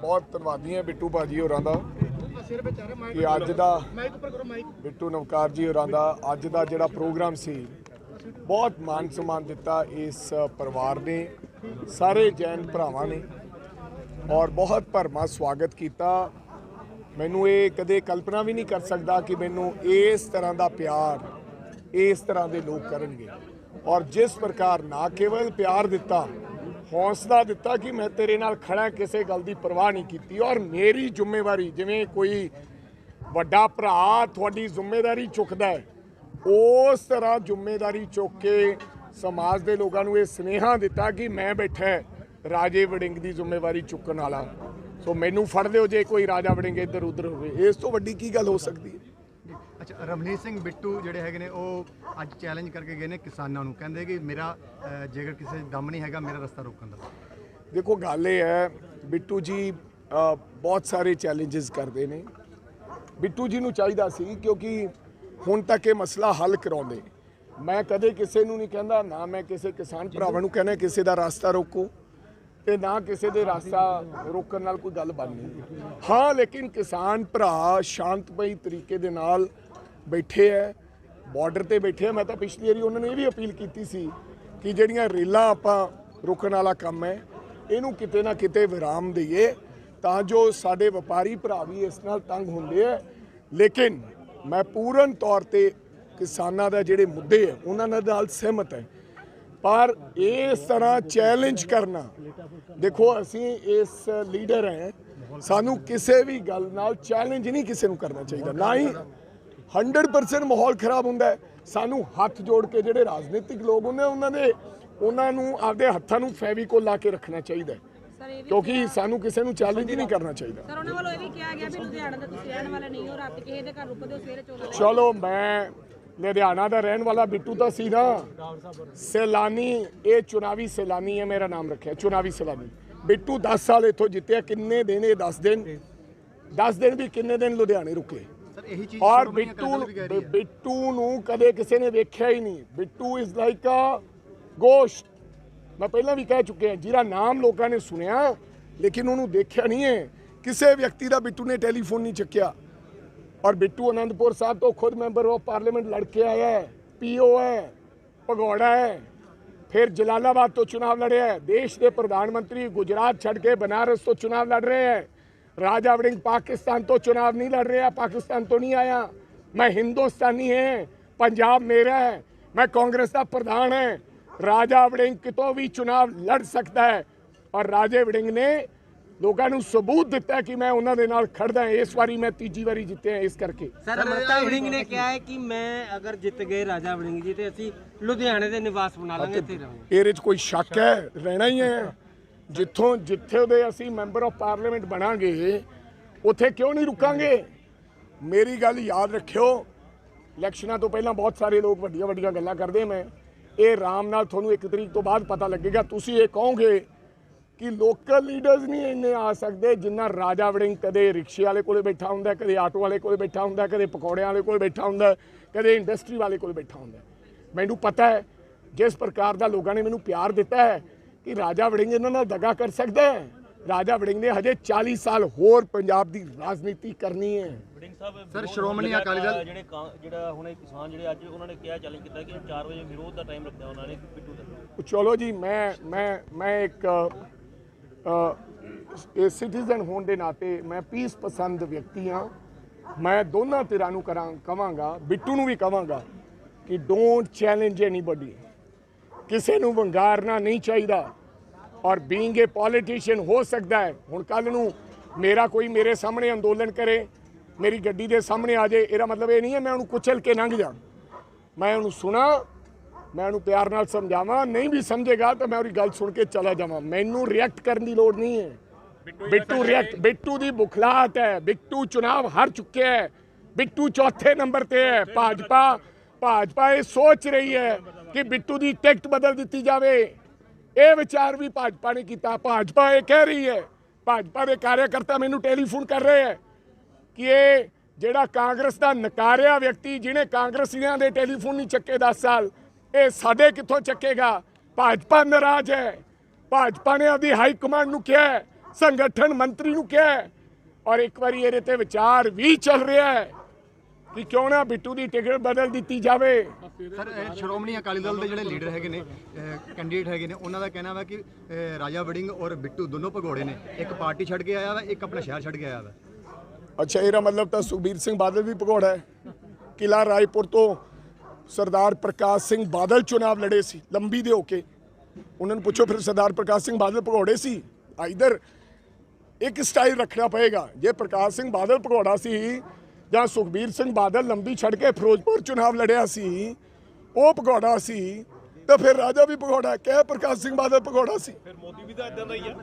ਬਹੁਤ ਧੰਨਵਾਦੀ ਹਾਂ ਬਿੱਟੂ ਭਾਜੀ ਹੋਰਾਂ ਦਾ। ਕਿ ਅੱਜ ਦਾ ਬਿੱਟੂ ਨਵਕਾਰ ਜੀ ਹੋਰਾਂ ਦਾ ਅੱਜ ਦਾ ਜਿਹੜਾ ਪ੍ਰੋਗਰਾਮ ਸੀ, ਬਹੁਤ ਮਾਨ ਸਨਮਾਨ ਦਿੱਤਾ ਇਸ ਪਰਿਵਾਰ ਨੇ, ਸਾਰੇ ਜੈਨ ਭਰਾਵਾਂ ਨੇ, ਔਰ ਬਹੁਤ ਭਰਮਾ ਸਵਾਗਤ ਕੀਤਾ। ਮੈਨੂੰ ਇਹ ਕਦੇ ਕਲਪਨਾ ਵੀ ਨਹੀਂ ਕਰ ਸਕਦਾ ਕਿ ਮੈਨੂੰ ਇਸ ਤਰ੍ਹਾਂ ਦਾ ਪਿਆਰ, ਇਸ ਤਰ੍ਹਾਂ ਦੇ ਲੋਕ ਕਰਨਗੇ। ਔਰ ਜਿਸ ਪ੍ਰਕਾਰ ਨਾ ਕੇਵਲ ਪਿਆਰ ਦਿੱਤਾ ਹੌਸਲਾ ਦਿੱਤਾ ਕਿ ਮੈਂ ਤੇਰੇ ਨਾਲ ਖੜਾ ਕਿਸੇ ਗੱਲ ਦੀ ਪਰਵਾਹ ਨਹੀਂ ਕੀਤੀ। ਔਰ ਮੇਰੀ ਜ਼ਿੰਮੇਵਾਰੀ, ਜਿਵੇਂ ਕੋਈ ਵੱਡਾ ਭਰਾ ਤੁਹਾਡੀ ਜ਼ਿੰਮੇਵਾਰੀ ਚੁੱਕਦਾ ਹੈ, ਉਸ ਤਰ੍ਹਾਂ ਜ਼ਿੰਮੇਵਾਰੀ ਚੁੱਕ ਕੇ ਸਮਾਜ ਦੇ ਲੋਕਾਂ ਨੂੰ ਇਹ ਸਨੇਹਾ ਦਿੱਤਾ ਕਿ ਮੈਂ ਬੈਠਾ ਰਾਜੇ ਵੜਿੰਗ ਦੀ ਜ਼ਿੰਮੇਵਾਰੀ ਚੁੱਕਣ ਵਾਲਾ ਸੋ ਮੈਨੂੰ ਫੜ ਲਿਓ ਜੇ ਕੋਈ ਰਾਜਾ ਵੜਿੰਗ ਇੱਧਰ ਉੱਧਰ ਹੋਵੇ। ਇਸ ਤੋਂ ਵੱਡੀ ਕੀ ਗੱਲ ਹੋ ਸਕਦੀ ਹੈ? ਅੱਛਾ ਰਮਨੀਤ ਸਿੰਘ ਬਿੱਟੂ ਜਿਹੜੇ ਹੈਗੇ ਨੇ ਉਹ ਅੱਜ ਚੈਲੰਜ ਕਰਕੇ ਗਏ ਨੇ ਕਿਸਾਨਾਂ ਨੂੰ। ਕਹਿੰਦੇ ਕਿ ਮੇਰਾ ਅ, ਜੇਕਰ ਕਿਸੇ 'ਚ ਦਮ ਨਹੀਂ ਹੈਗਾ ਮੇਰਾ ਰਸਤਾ ਰੋਕਣ ਦਾ। ਦੇਖੋ ਗੱਲ ਇਹ ਹੈ ਬਿੱਟੂ ਜੀ ਅ, ਬਹੁਤ ਸਾਰੇ ਚੈਲੰਜਸ ਕਰਦੇ ਨੇ। ਬਿੱਟੂ ਜੀ ਨੂੰ ਚਾਹੀਦਾ ਸੀ ਕਿਉਂਕਿ ਹੁਣ ਤੱਕ ਇਹ ਮਸਲਾ ਹੱਲ ਕਰਾਉਂਦੇ। ਮੈਂ ਕਦੇ ਕਿਸੇ ਨੂੰ ਨਹੀਂ ਕਹਿੰਦਾ ਨਾ ਮੈਂ ਕਿਸੇ ਕਿਸਾਨ ਭਰਾਵਾਂ ਨੂੰ ਕਹਿੰਦਾ ਕਿਸੇ ਦਾ ਰਾਸਤਾ ਰੋਕੋ ਤੇ ਨਾ ਕਿਸੇ ਦੇ ਰਾਸਤਾ ਰੋਕਣ ਨਾਲ ਕੋਈ ਗੱਲ ਬਣਨੀ। ਹਾਂ ਲੇਕਿਨ ਕਿਸਾਨ ਭਰਾ ਸ਼ਾਂਤਮਈ ਤਰੀਕੇ ਦੇ ਨਾਲ ਬੈਠੇ ਐ ਬਾਰਡਰ ਤੇ ਬੈਠੇ ਆ ਮੈਂ ਤਾਂ ਪਿਛਲੀ ਵਾਰੀ ਉਹਨਾਂ ਨੇ ਇਹ ਵੀ ਅਪੀਲ ਕੀਤੀ ਸੀ ਕਿ ਜਿਹੜੀਆਂ ਰੇਲਾਂ ਆਪਾਂ ਰੋਕਣ ਵਾਲਾ ਕੰਮ ਹੈ ਇਹਨੂੰ ਕਿਤੇ ਨਾ ਕਿਤੇ ਵਿਰਾਮ ਦਈਏ ਤਾਂ ਜੋ ਸਾਡੇ ਵਪਾਰੀ ਭਰਾ ਵੀ ਇਸ ਨਾਲ ਤੰਗ ਹੁੰਦੇ ਆ ਲੇਕਿਨ ਮੈਂ ਪੂਰਨ ਤੌਰ ਤੇ ਕਿਸਾਨਾਂ ਦਾ ਜਿਹੜੇ ਮੁੱਦੇ ਹੈ ਉਹਨਾਂ ਨਾਲ ਨਾਲ ਸਹਿਮਤ ਹੈ ਪਰ ਇਸ ਤਰ੍ਹਾਂ ਚੈਲੰਜ ਕਰਨਾ, ਦੇਖੋ ਅਸੀਂ ਇਸ ਲੀਡਰ ਹੈ ਸਾਨੂੰ ਕਿਸੇ ਵੀ ਗੱਲ ਨਾਲ ਚੈਲੰਜ ਨਹੀਂ ਕਿਸੇ ਨੂੰ ਕਰਨਾ ਚਾਹੀਦਾ, ਨਾ ਹੀ 100% ਮਾਹੌਲ ਖਰਾਬ ਹੁੰਦਾ ਸਾਨੂੰ ਹੱਥ ਜੋੜ ਕੇ ਜਿਹੜੇ ਰਾਜਨੀਤਿਕ ਲੋਕ ਹੁੰਦੇ ਉਹਨਾਂ ਦੇ ਉਹਨਾਂ ਨੂੰ ਆਪਦੇ ਹੱਥਾਂ ਨੂੰ ਫੈਵੀਕੋਲ ਲਾ ਕੇ ਰੱਖਣਾ ਚਾਹੀਦਾ ਕਿਉਂਕਿ ਸਾਨੂੰ ਕਿਸੇ ਨੂੰ ਚੈਲੰਜ ਨਹੀਂ ਕਰਨਾ ਚਾਹੀਦਾ। ਸਰ ਉਹਨਾਂ ਵੱਲੋਂ ਇਹ ਵੀ ਕਿਹਾ ਗਿਆ ਵੀ ਲੁਧਿਆਣਾ ਦਾ ਤੁਸੀਂ ਰਹਿਣ ਵਾਲੇ ਨਹੀਂ ਹੋ ਰਾਤ ਕਿਸੇ ਦੇ ਘਰ ਰੁਕਦੇ ਹੋ ਸਵੇਰੇ ਚੋਣ ਚਲੋ ਮੈਂ ਲੁਧਿਆਣਾ ਦਾ ਰਹਿਣ ਵਾਲਾ ਬਿੱਟੂ ਤਾਂ ਸੀ ਨਾ। ਸੈਲਾਨੀ ਇਹ ਚੁਣਾਵੀ ਸੈਲਾਨੀ ਹੈ ਮੇਰਾ ਨਾਮ ਰੱਖਿਆ ਚੁਣਾਵੀ ਸੈਲਾਨੀ। ਬਿੱਟੂ 10 ਸਾਲ ਇੱਥੋਂ ਜਿੱਤਿਆ ਕਿੰਨੇ ਦਿਨ ਇਹ 10 ਦਿਨ? 10 ਦਿਨ ਵੀ ਕਿੰਨੇ ਦਿਨ ਲੁਧਿਆਣੇ ਰੁਕੇ ਸਰ ਇਹੀ ਚੀਜ਼ ਔਰ ਬਿੱਟੂ ਬਿੱਟੂ ਨੂੰ ਕਦੇ ਕਿਸੇ ਨੇ ਵੇਖਿਆ ਹੀ ਨਹੀਂ। Bittu is like a ghost ਮੈਂ ਪਹਿਲਾਂ ਵੀ ਕਹਿ ਚੁੱਕਿਆ ਜਿਹਦਾ ਨਾਮ ਲੋਕਾਂ ਨੇ ਸੁਣਿਆ ਲੇਕਿਨ ਉਹਨੂੰ ਦੇਖਿਆ ਨਹੀਂ ਹੈ। ਕਿਸੇ ਵਿਅਕਤੀ ਦਾ ਬਿੱਟੂ ਨੇ ਟੈਲੀਫੋਨ ਨਹੀਂ ਚੱਕਿਆ। ਔਰ ਬਿੱਟੂ ਆਨੰਦਪੁਰ ਸਾਹਿਬ ਤੋਂ ਖੁਦ ਮੈਂਬਰ ਆਫ ਪਾਰਲੀਮੈਂਟ ਲੜ ਕੇ ਆਇਆ ਹੈ ਪੀਓ ਹੈ ਭਗੌੜਾ ਹੈ ਫਿਰ ਜਲਾਲਾਬਾਦ ਤੋਂ ਚੁਣਾਵ ਲੜਿਆ ਹੈ। ਦੇਸ਼ ਦੇ ਪ੍ਰਧਾਨ ਮੰਤਰੀ ਗੁਜਰਾਤ ਛੱਡ ਕੇ ਬਨਾਰਸ ਤੋਂ ਚੁਣਾਵ ਲੜ ਰਹੇ ਹੈ। राजा वड़िंग पाकिस्तान तो चुनाव नहीं लड़ रहा पाकिस्तान तो नहीं आया। मैं हिंदुस्तानी है पंजाब मेरा है मैं कांग्रेस का प्रधान है। ਰਾਜਾ ਵੜਿੰਗ ਕਿਤੋਂ ਵੀ ਚੋਣ ਲੜ ਸਕਦਾ ਹੈ ਔਰ ਰਾਜੇ ਵੜਿੰਗ ਨੇ ਲੋਕਾਂ ਨੂੰ ਸਬੂਤ ਦਿੱਤਾ ਕਿ ਮੈਂ ਉਹਨਾਂ ਦੇ ਨਾਲ ਖੜਦਾ ਹਾਂ ਇਸ ਵਾਰੀ ਮੈਂ ਤੀਜੀ ਵਾਰੀ ਜਿੱਤਿਆ ਇਸ ਕਰਕੇ ਸਰ ਅਮਰਤਾ ਵੜਿੰਗ ਨੇ ਕਿਹਾ ਹੈ ਕਿ ਮੈਂ ਅਗਰ ਜਿੱਤ ਗਏ ਰਾਜਾ ਵੜਿੰਗ ਜੀ ਤੇ ਅਸੀਂ ਲੁਧਿਆਣੇ ਦੇ ਨਿਵਾਸ ਬਣਾ ਲਾਂਗੇ ਇੱਥੇ ਰਹਾਂਗੇ ਇਹਦੇ 'ਚ ਕੋਈ ਸ਼ੱਕ ਹੈ ਰਹਿਣਾ ਹੀ ਹੈ ਜਿੱਥੋਂ ਜਿੱਥੇ ਦੇ ਅਸੀਂ ਮੈਂਬਰ ਆਫ ਪਾਰਲੀਮੈਂਟ ਬਣਾਂਗੇ, ਉੱਥੇ ਕਿਉਂ ਨਹੀਂ ਰੁਕਾਂਗੇ? ਮੇਰੀ ਗੱਲ ਯਾਦ ਰੱਖਿਓ, ਇਲੈਕਸ਼ਨਾਂ ਤੋਂ ਪਹਿਲਾਂ ਬਹੁਤ ਸਾਰੇ ਲੋਕ ਵੱਡੀਆਂ ਵੱਡੀਆਂ ਗੱਲਾਂ ਕਰਦੇ ਮੈਂ। ਇਹ ਆਰਾਮ ਨਾਲ ਤੁਹਾਨੂੰ ਇੱਕ ਤਰੀਕ ਤੋਂ ਬਾਅਦ ਪਤਾ ਲੱਗੇਗਾ। ਤੁਸੀਂ ਇਹ ਕਹੋਗੇ ਕਿ ਲੋਕਲ ਲੀਡਰਸ ਨਹੀਂ ਇੰਨੇ ਆ ਸਕਦੇ ਜਿੰਨਾ ਰਾਜਾ ਵੜਿੰਗ ਕਦੇ ਰਿਕਸ਼ੇ ਵਾਲੇ ਕੋਲੇ ਬੈਠਾ ਹੁੰਦਾ, ਕਦੇ ਆਟੋ ਵਾਲੇ ਕੋਲੇ ਬੈਠਾ ਹੁੰਦਾ, ਕਦੇ ਪਕੌੜਿਆਂ ਵਾਲੇ ਕੋਲੇ ਬੈਠਾ ਹੁੰਦਾ, ਕਦੇ ਇੰਡਸਟਰੀ ਵਾਲੇ ਕੋਲੇ ਬੈਠਾ ਹੁੰਦਾ। ਮੈਨੂੰ ਪਤਾ ਹੈ, ਜਿਸ ਪ੍ਰਕਾਰ ਦਾ ਲੋਕਾਂ ਨੇ ਮੈਨੂੰ ਪਿਆਰ ਦਿੱਤਾ ਹੈ ਕਿ ਰਾਜਾ ਵੜਿੰਗ ਇਹਨਾਂ ਨਾਲ ਦਗਾ ਕਰ ਸਕਦਾ ਹੈ? ਰਾਜਾ ਵੜਿੰਗ ਨੇ ਹਜੇ 40 ਸਾਲ ਹੋਰ ਪੰਜਾਬ ਦੀ ਰਾਜਨੀਤੀ ਕਰਨੀ ਹੈ। ਵੜਿੰਗ ਸਾਹਿਬ ਸਰ, ਸ਼੍ਰੋਮਣੀ ਅਕਾਲੀ ਦਲ- ਜਿਹੜੇ ਜਿਹੜਾ ਹੁਣੇ ਕਿਸਾਨ ਜਿਹੜੇ ਅੱਜ ਉਹਨਾਂ ਨੇ ਕਿਹਾ ਚੈਲੰਜ ਕੀਤਾ ਕਿ 4 ਵਜੇ ਵਿਰੋਧ ਦਾ ਟਾਈਮ ਰੱਖਿਆ ਉਹਨਾਂ ਨੇ ਬਿੱਟੂ ਦਾ। ਚਲੋ ਜੀ ਮੈਂ ਮੈਂ ਮੈਂ ਇੱਕ ਅ, ਇਹ ਸਿਟੀਜ਼ਨ ਹੋਣ ਦੇ ਨਾਤੇ ਮੈਂ ਪੀਸ ਪਸੰਦ ਵਿਅਕਤੀ ਹਾਂ। ਮੈਂ ਦੋਨਾਂ ਧਿਰਾਂ ਨੂੰ ਕਰਾਂ ਕਵਾਂਗਾ ਬਿੱਟੂ ਨੂੰ ਵੀ ਕਵਾਂਗਾ ਕਿ ਡੋਂਟ ਚੈਲੰਜ ਐਨੀਬਾਡੀ ਕਿਸੇ ਨੂੰ ਵੰਗਾਰਨਾ ਨਹੀਂ ਚਾਹੀਦਾ। ਔਰ ਬੀਇੰਗ ਏ ਪੋਲੀਟੀਸ਼ੀਅਨ ਹੋ ਸਕਦਾ ਹੈ। ਹੁਣ ਕੱਲ ਨੂੰ ਮੇਰਾ ਕੋਈ ਮੇਰੇ ਸਾਹਮਣੇ ਅੰਦੋਲਨ ਕਰੇ ਮੇਰੀ ਗੱਡੀ ਦੇ ਸਾਹਮਣੇ ਆ ਜਾਏ ਇਹਦਾ ਮਤਲਬ ਇਹ ਨਹੀਂ ਹੈ ਮੈਂ ਉਹਨੂੰ ਕੁਚਲ ਕੇ ਲੰਘ ਜਾ ਮੈਂ ਉਹਨੂੰ ਸੁਣਾ ਮੈਂ ਉਹਨੂੰ ਪਿਆਰ ਨਾਲ ਸਮਝਾਵਾਂ ਨਹੀਂ ਵੀ ਸਮਝੇਗਾ ਤਾਂ ਮੈਂ ਉਹਦੀ ਗੱਲ ਸੁਣ ਕੇ ਚਲਾ ਜਾਵਾਂ। ਮੈਨੂੰ ਰਿਐਕਟ ਕਰਨ ਦੀ ਲੋੜ ਨਹੀਂ ਹੈ। ਬਿੱਟੂ ਰਿਐਕਟ ਬਿੱਟੂ ਦੀ ਬੁਖਲਾਹਟ ਹੈ। ਬਿੱਟੂ ਚੁਣਾਵ ਹਾਰ ਚੁੱਕਿਆ ਹੈ। ਬਿੱਟੂ ਚੌਥੇ ਨੰਬਰ ਤੇ ਹੈ। ਭਾਜਪਾ ਭਾਜਪਾ ਇਹ ਸੋਚ ਰਹੀ ਹੈ ਕਿ ਬਿੱਟੂ ਦੀ ਟਿਕਟ ਬਦਲ ਦਿੱਤੀ ਜਾਵੇ। ਇਹ ਵਿਚਾਰ ਵੀ ਭਾਜਪਾ ਨੇ ਕੀਤਾ। ਭਾਜਪਾ ਇਹ ਕਹਿ ਰਹੀ ਹੈ, ਭਾਜਪਾ ਦੇ ਕਾਰਜਕਰਤਾ ਮੈਨੂੰ ਟੈਲੀਫੋਨ ਕਰ ਰਹੇ ਹੈ ਕਿ ਇਹ ਜਿਹੜਾ ਕਾਂਗਰਸ ਦਾ ਨਕਾਰਿਆ ਵਿਅਕਤੀ ਜਿਹਨੇ ਕਾਂਗਰਸੀਆਂ ਦੇ ਟੈਲੀਫੋਨ ਨਹੀਂ ਚੱਕੇ 10 ਸਾਲ, ਇਹ ਸਾਡੇ ਕਿੱਥੋਂ ਚੱਕੇਗਾ? ਭਾਜਪਾ ਨਾਰਾਜ਼ ਹੈ। ਭਾਜਪਾ ਨੇ ਆਪਦੀ ਹਾਈ ਕਮਾਂਡ ਨੂੰ ਕਿਹਾ ਸੰਗਠਨ ਮੰਤਰੀ ਨੂੰ ਕਿਹਾ ਔਰ ਇੱਕ ਵਾਰੀ ਇਹਦੇ ਤੇ ਵਿਚਾਰ ਵੀ ਚੱਲ ਰਿਹਾ ਹੈ। ਕਿ ਕਿਉਂ ਨਾ ਬਿੱਟੂ ਦੀ ਟਿਕਟ ਬਦਲ ਦਿੱਤੀ ਜਾਵੇ। ਸਰ ਇਹ ਸ਼੍ਰੋਮਣੀ ਅਕਾਲੀ ਦਲ ਦੇ ਜਿਹੜੇ ਲੀਡਰ ਹੈਗੇ ਨੇ ਕੈਂਡੀਡੇਟ ਹੈਗੇ ਨੇ ਉਹਨਾਂ ਦਾ ਕਹਿਣਾ ਵਾ ਕਿ ਰਾਜਾ ਵੜਿੰਗ ਔਰ ਬਿੱਟੂ ਦੋਨੋਂ ਭਗੌੜੇ ਨੇ। ਇੱਕ ਪਾਰਟੀ ਛੱਡ ਕੇ ਆਇਆ ਵਾ ਇੱਕ ਆਪਣਾ ਸ਼ਹਿਰ ਛੱਡ ਕੇ ਆਇਆ ਵਾ। ਅੱਛਾ ਇਹਦਾ ਮਤਲਬ ਤਾਂ ਸੁਖਬੀਰ ਸਿੰਘ ਬਾਦਲ ਵੀ ਭਗੌੜਾ ਹੈ। ਕਿਲਾ ਰਾਏਪੁਰ ਤੋਂ ਸਰਦਾਰ ਪ੍ਰਕਾਸ਼ ਸਿੰਘ ਬਾਦਲ ਚੁਣਾਵ ਲੜੇ ਸੀ ਲੰਬੀ ਦੇ ਹੋ ਕੇ। ਉਹਨਾਂ ਨੂੰ ਪੁੱਛੋ ਫਿਰ ਸਰਦਾਰ ਪ੍ਰਕਾਸ਼ ਸਿੰਘ ਬਾਦਲ ਭਗੌੜੇ ਸੀ? ਆਈਦਰ ਇੱਕ ਸਟਾਈਲ ਰੱਖਣਾ ਪਏਗਾ। ਜੇ ਪ੍ਰਕਾਸ਼ ਸਿੰਘ ਬਾਦਲ ਭਗੌੜਾ ਸੀ ਜਾਂ ਸੁਖਬੀਰ ਸਿੰਘ ਬਾਦਲ ਲੰਬੀ ਛੱਡ ਕੇ ਫਿਰੋਜ਼ਪੁਰ ਚੁਣਾਵ ਲੜਿਆ ਸੀ, ਉਹ ਭਗੌੜਾ ਸੀ, ਤੇ ਫਿਰ ਰਾਜਾ ਵੀ ਭਗੌੜਾ ਕਹਿ ਪ੍ਰਕਾਸ਼ ਸਿੰਘ ਬਾਦਲ ਭਗੌੜਾ ਸੀ। ਫਿਰ ਮੋਦੀ ਵੀ ਤਾਂ ਇਦਾਂ ਦਾ ਹੀ ਆ।